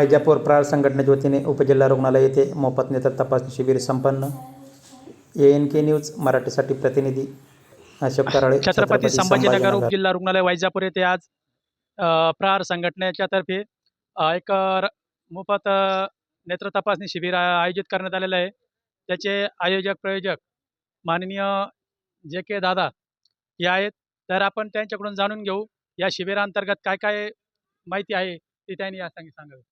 वायजापूर प्रार संघटनेच्या वतीने उपजिल्हा रुग्णालय येथे मोफत नेत्र तपासणी शिबिर संपन्न. ए एन के न्यूज मराठीसाठी प्रतिनिधी अशोक कराळे छत्रपती संभाजीनगर उपजिल्हा रुग्णालय वैजापूर येथे आज प्रहार संघटनेच्या तर्फे एक मोफत नेत्र तपासणी शिबिर आयोजित करण्यात आलेलं आहे. त्याचे आयोजक प्रयोजक माननीय जे के दादा हे आहेत. तर आपण त्यांच्याकडून जाणून घेऊ या शिबिरांतर्गत काय काय माहिती आहे ती त्यांनी या सांगी सांगावी.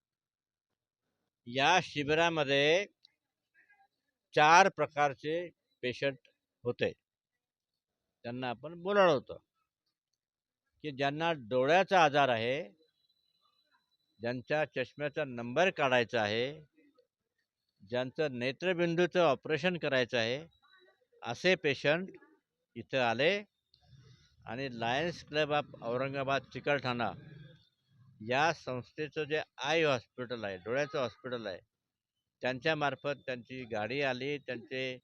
या शिबिरामध्ये चार प्रकारचे पेशंट होते. त्यांना आपण बोलावलं होतं. की ज्यांना डोळ्याचा आजार आहे ज्यांच्या चष्म्याचा नंबर काढायचा आहे ज्यांचं नेत्रबिंदूचं ऑपरेशन करायचं आहे असे पेशंट इथं आले आणि lions club of Aurangabad Chikalthana या संस्थेचं जे आय हॉस्पिटल आहे डोळ्याचं हॉस्पिटल आहे त्यांच्यामार्फत त्यांची गाडी आली त्यांचे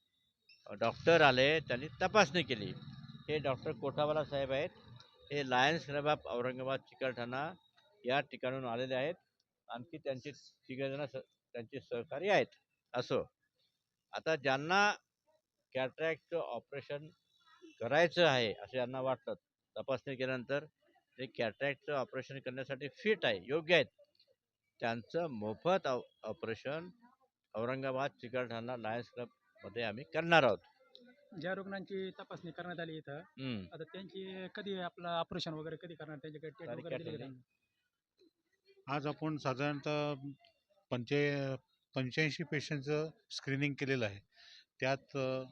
डॉक्टर आले त्यांनी तपासणी केली. हे डॉक्टर कोठावाला साहेब आहेत. हे lions club of Aurangabad Chikalthana या ठिकाणून आलेले आहेत. आणखी त्यांचे तिघजण स त्यांचे सहकारी आहेत असो. आता ज्यांना कॅट्रॅक्टचं ऑपरेशन करायचं आहे असं यांना वाटतं तपासणी केल्यानंतर ते कॅट्रॅक्टचं ऑपरेशन करण्यासाठी फिट आहे योग्य आहेत त्यांचं मोफत ऑपरेशन औरंगाबाद चिकलठाणा लायन्स क्लबमध्ये आम्ही करणार आहोत ज्या रुग्णांची तपासणी करण्यात आली इथं हम्म. आता त्यांची कधी आपलं ऑपरेशन वगैरे कधी करणार त्यांच्याकडे डेट तारीख वगैरे काय दिली का ठरली? त्यांनी? आज आपण साधारणतः पंचे पंच्याऐंशी पेशंटचं स्क्रीनिंग केलेलं आहे त्यात अ,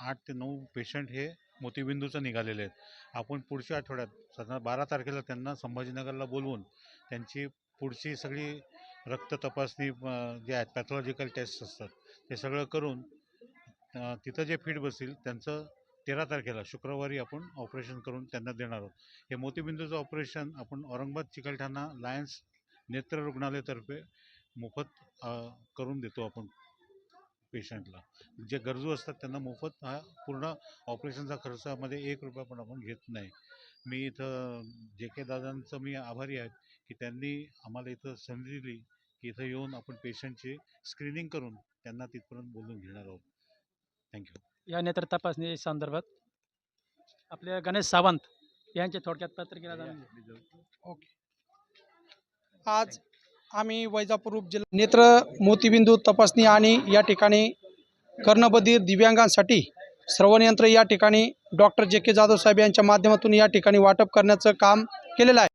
आठ ते नऊ पेशंट हे मोतीबिंदूचं निघालेले आहेत. आपण पुढच्या आठवड्यात साधारण बारा तारखेला त्यांना संभाजीनगरला बोलवून त्यांची पुढची सगळी रक्त तपासणी जे आहेत पॅथॉलॉजिकल टेस्ट असतात ते सगळं करून तिथं जे फिट बसतील त्यांचं तेरा तारखेला शुक्रवारी आपण ऑपरेशन करून त्यांना देणार आहोत. हे मोतीबिंदूचं ऑपरेशन आपण औरंगाबाद चिकलठाणा लायन्स नेत्र रुग्णालयातर्फे मोफत करून देतो आपण. पेशंटला. जे गरजू असतात त्यांना मोफत हा पूर्ण ऑपरेशनचा खर्चामध्ये एक रुपया पण आपण घेत नाही. मी इथं जे के दादांचं मी आभारी आहे की त्यांनी आम्हाला इथं संधी दिली की इथं येऊन आपण पेशंटची स्क्रीनिंग करून त्यांना तिथपर्यंत बोलवून घेणार आहोत. थँक्यू या नेत्र तपासणी संदर्भात आपले गणेश सावंत यांचे थोडक्यात पत्रिकेला जाणून घेऊ. आज आम्ही वैजापूर उपजिल्हा नेत्र मोतीबिंदू तपासणी आणि या ठिकाणी कर्णबधीर दिव्यांगांसाठी श्रवणयंत्र या ठिकाणी डॉक्टर जे के जाधव साहेब यांच्या माध्यमातून या ठिकाणी वाटप करण्याचं काम केलेलं आहे.